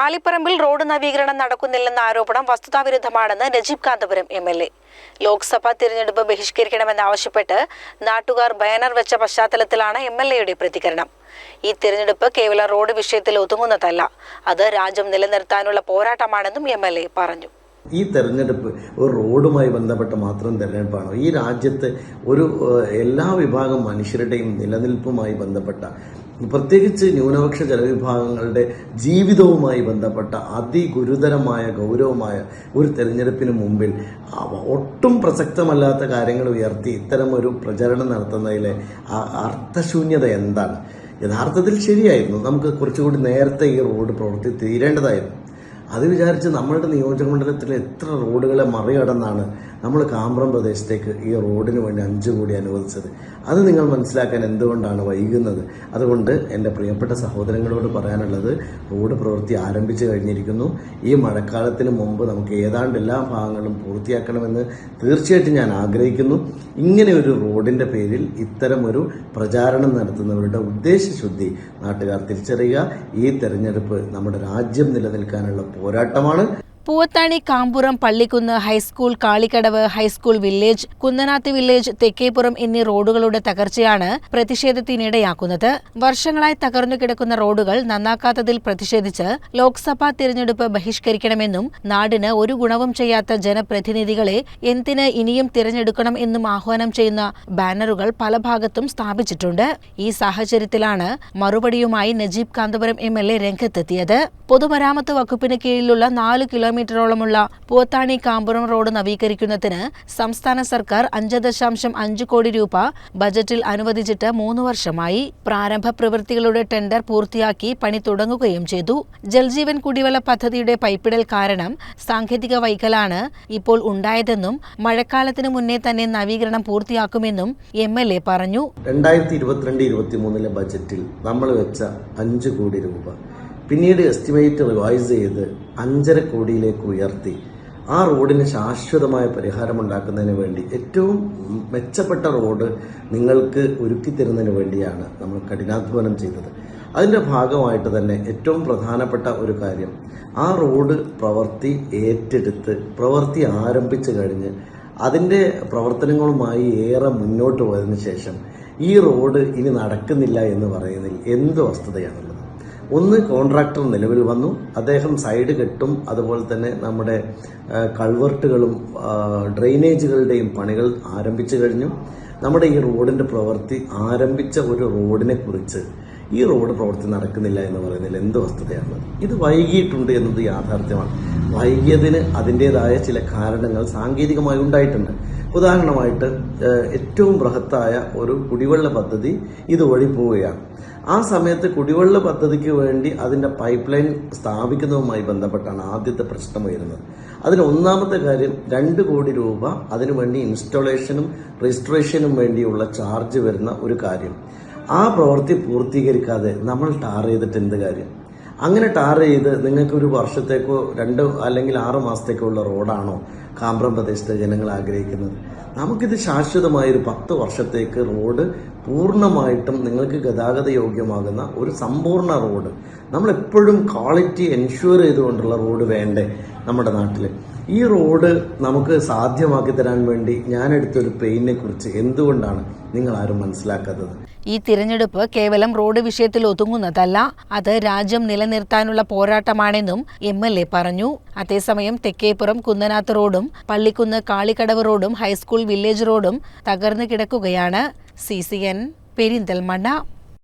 ആലിപ്പറമ്പിൽ road നവീകരണം നടക്കുന്നില്ലെന്ന ആരോപണം വസ്തുതാവിരുദ്ധമാണെന്ന് Najeeb Kanthapuram M L A. Lok Sabha തിരഞ്ഞെടുപ്പ് ബഹിഷ്കരിക്കണമെന്നാവശ്യപ്പെട്ട് നാട്ടുകാർ ബാനർ വെച്ച പശ്ചാത്തലത്തിലാണ് എം എൽ എയുടെ പ്രതികരണം. ഈ തിരഞ്ഞെടുപ്പ് കേവല റോഡ് വിഷയത്തിൽ ഒതുങ്ങുന്നതല്ല. അത് രാജ്യം നിലനിർത്താനുള്ള പോരാട്ടമാണെന്നും എം എൽ എ പറഞ്ഞു. ഈ തെരഞ്ഞെടുപ്പ് ഒരു റോഡുമായി ബന്ധപ്പെട്ട മാത്രം തെരഞ്ഞെടുപ്പാണ്. ഈ രാജ്യത്ത് ഒരു എല്ലാ വിഭാഗം മനുഷ്യരുടെയും നിലനിൽപ്പുമായി ബന്ധപ്പെട്ട പ്രത്യേകിച്ച് ന്യൂനപക്ഷ ജനവിഭാഗങ്ങളുടെ ജീവിതവുമായി ബന്ധപ്പെട്ട അതിഗുരുതരമായ ഗൗരവമായ ഒരു തെരഞ്ഞെടുപ്പിന് മുമ്പിൽ ഒട്ടും പ്രസക്തമല്ലാത്ത കാര്യങ്ങൾ ഉയർത്തി ഇത്തരമൊരു പ്രചരണം നടത്തുന്നതിലെ അർത്ഥശൂന്യത എന്താണ്? യഥാർത്ഥത്തിൽ ശരിയായിരുന്നു. നമുക്ക് കുറച്ചുകൂടി നേരത്തെ ഈ റോഡ് പ്രവർത്തി തീരേണ്ടതായിരുന്നു. അത് വിചാരിച്ച് നമ്മളുടെ നിയോജക മണ്ഡലത്തിൽ എത്ര റോഡുകളെ മറികടന്നാണ് നമ്മൾ കാമ്പ്രം പ്രദേശത്തേക്ക് ഈ റോഡിന് വേണ്ടി അഞ്ച് കോടി അനുവദിച്ചത്. അത് നിങ്ങൾ മനസ്സിലാക്കാൻ എന്തുകൊണ്ടാണ് വൈകുന്നത്? അതുകൊണ്ട് എന്റെ പ്രിയപ്പെട്ട സഹോദരങ്ങളോട് പറയാനുള്ളത് റോഡ് പ്രവൃത്തി ആരംഭിച്ചു കഴിഞ്ഞിരിക്കുന്നു. ഈ മഴക്കാലത്തിന് മുമ്പ് നമുക്ക് ഏതാണ്ട് എല്ലാ ഭാഗങ്ങളും പൂർത്തിയാക്കണമെന്ന് തീർച്ചയായിട്ടും ഞാൻ ആഗ്രഹിക്കുന്നു. ഇങ്ങനെ ഒരു റോഡിന്റെ പേരിൽ ഇത്തരമൊരു പ്രചാരണം നടത്തുന്നവരുടെ ഉദ്ദേശശുദ്ധി നാട്ടുകാർ തിരിച്ചറിയുക. ഈ തെരഞ്ഞെടുപ്പ് നമ്മുടെ രാജ്യം നിലനിൽക്കാനുള്ള പോരാട്ടമാണ്. Poovathani Kampuram Pallikkunnu high school Kalikkadavu high school village Kunnanath village Thekkeppuram എന്നീ റോഡുകളുടെ തകർച്ചയാണ് പ്രതിഷേധത്തിനിടയാക്കുന്നത്. വർഷങ്ങളായി തകർന്നു കിടക്കുന്ന റോഡുകൾ നന്നാക്കാത്തതിൽ പ്രതിഷേധിച്ച് ലോക്സഭാ തിരഞ്ഞെടുപ്പ് ബഹിഷ്കരിക്കണമെന്നും നാടിന് ഒരു ഗുണവും ചെയ്യാത്ത ജനപ്രതിനിധികളെ എന്തിന് ഇനിയും തിരഞ്ഞെടുക്കണം എന്നും ആഹ്വാനം ചെയ്യുന്ന ബാനറുകൾ പല ഭാഗത്തും സ്ഥാപിച്ചിട്ടുണ്ട്. ഈ സാഹചര്യത്തിലാണ് മറുപടിയുമായി Najeeb Kanthapuram M L A രംഗത്തെത്തിയത്. പൊതുമരാമത്ത് വകുപ്പിന് കീഴിലുള്ള നാല് കിലോമീറ്ററോളമുള്ള പൂവത്താണി കാമ്പുറം റോഡ് നവീകരിക്കുന്നതിന് സംസ്ഥാന സർക്കാർ അഞ്ച് ദശാംശം അഞ്ച് കോടി രൂപ ബജറ്റിൽ അനുവദിച്ചിട്ട് മൂന്ന് വർഷമായി പ്രാരംഭ പ്രവൃത്തികളുടെ ടെൻഡർ പൂർത്തിയാക്കി പണി തുടങ്ങുകയും ചെയ്തു. ജൽജീവൻ കുടിവെള്ള പദ്ധതിയുടെ പൈപ്പിടൽ കാരണം സാങ്കേതിക വൈകലാണ് ഇപ്പോൾ ഉണ്ടായതെന്നും മഴക്കാലത്തിന് മുന്നേ തന്നെ നവീകരണം പൂർത്തിയാക്കുമെന്നും എം എൽ എ പറഞ്ഞു. രണ്ടായിരത്തി ഇരുപത്തിരണ്ട് ഇരുപത്തി മൂന്നിലെ ബജറ്റിൽ നമ്മൾ വെച്ച അഞ്ച് കോടി രൂപ പിന്നീട് എസ്റ്റിമേറ്റ് റിവൈസ് ചെയ്ത് അഞ്ചര കോടിയിലേക്ക് ഉയർത്തി. ആ റോഡിന് ശാശ്വതമായ പരിഹാരമുണ്ടാക്കുന്നതിന് വേണ്ടി ഏറ്റവും മെച്ചപ്പെട്ട റോഡ് നിങ്ങൾക്ക് ഒരുക്കി തരുന്നതിന് വേണ്ടിയാണ് നമ്മൾ കഠിനാധ്വാനം ചെയ്തത്. അതിന്റെ ഭാഗമായിട്ട് തന്നെ ഏറ്റവും പ്രധാനപ്പെട്ട ഒരു കാര്യം ആ റോഡ് പ്രവൃത്തി ഏറ്റെടുത്ത് പ്രവൃത്തി ആരംഭിച്ചു കഴിഞ്ഞ് അതിന്റെ പ്രവർത്തനങ്ങളുമായി ഏറെ മുന്നോട്ട് പോയതിനു ശേഷം ഈ റോഡ് ഇനി നടക്കുന്നില്ല എന്ന് പറയുന്നതിൽ എന്ത് വസ്തുതയാണുള്ളത് ഒന്ന് കോൺട്രാക്ടർ നിലവിൽ വന്നു. അദ്ദേഹം സൈഡ് കെട്ടും. അതുപോലെ തന്നെ നമ്മുടെ കൾവർട്ടുകളും ഡ്രെയിനേജുകളുടെയും പണികൾ ആരംഭിച്ചു കഴിഞ്ഞു. നമ്മുടെ ഈ റോഡിന്റെ പ്രവൃത്തി ആരംഭിച്ച ഒരു റോഡിനെ കുറിച്ച് ഈ റോഡ് പ്രവൃത്തി നടക്കുന്നില്ല എന്ന് പറയുന്നതിൽ എന്ത് വസ്തുതയാണ്? ഇത് വൈകിയിട്ടുണ്ട് എന്നത് യാഥാർത്ഥ്യമാണ്. വൈകിയതിന് അതിന്റെതായ ചില കാരണങ്ങൾ സാങ്കേതികമായി ഉണ്ടായിട്ടുണ്ട്. ഉദാഹരണമായിട്ട് ഏറ്റവും ബൃഹത്തായ ഒരു കുടിവെള്ള പദ്ധതി ഇതുവഴി പോവുകയാണ്. ആ സമയത്ത് കുടിവെള്ള പദ്ധതിക്ക് വേണ്ടി അതിന്റെ പൈപ്പ് ലൈൻ സ്ഥാപിക്കുന്നതുമായി ബന്ധപ്പെട്ടാണ് ആദ്യത്തെ പ്രശ്നം വരുന്നത്. അതിന് ഒന്നാമത്തെ കാര്യം രണ്ട് കോടി രൂപ അതിനുവേണ്ടി ഇൻസ്റ്റലേഷനും രജിസ്ട്രേഷനും വേണ്ടിയുള്ള ചാർജ് വരുന്ന ഒരു കാര്യം. ആ പ്രവൃത്തി പൂർത്തീകരിക്കാതെ നമ്മൾ ടാർ ചെയ്തിട്ട് എന്ത് കാര്യം? അങ്ങനെ ടാർ ചെയ്ത് നിങ്ങൾക്ക് ഒരു വർഷത്തേക്കോ രണ്ട് അല്ലെങ്കിൽ ആറ് മാസത്തേക്കോ ഉള്ള റോഡാണോ കാമ്പ്രം പ്രദേശത്തെ ജനങ്ങൾ ആഗ്രഹിക്കുന്നത്? നമുക്കിത് ശാശ്വതമായ ഒരു പത്ത് വർഷത്തേക്ക് റോഡ് പൂർണമായിട്ടും നിങ്ങൾക്ക് ഗതാഗത യോഗ്യമാകുന്ന ഒരു സമ്പൂർണ റോഡ്. നമ്മൾ എപ്പോഴും ക്വാളിറ്റി എൻഷുർ ചെയ്തുകൊണ്ടുള്ള റോഡ് വേണ്ടേ നമ്മുടെ നാട്ടിൽ ഈ റോഡ് നമുക്ക് സാധ്യമാക്കി തരാൻ വേണ്ടി ഞാനെടുത്തൊരു പെയിനെ കുറിച്ച് എന്തുകൊണ്ടാണ് നിങ്ങൾ ആരും മനസ്സിലാക്കാത്തത്? ഈ തിരഞ്ഞെടുപ്പ് കേവലം റോഡ് വിഷയത്തിൽ ഒതുങ്ങുന്നതല്ല അത് രാജ്യം നിലനിർത്താനുള്ള പോരാട്ടമാണെന്നും എം എൽ എ പറഞ്ഞു. അതേസമയം തെക്കേപ്പുറം കുന്നനാത്ത് റോഡും പള്ളിക്കുന്ന് കാളിക്കടവ് റോഡും ഹൈസ്കൂൾ വില്ലേജ് റോഡും തകർന്നു കിടക്കുകയാണ്. C C N Perinthalmanna.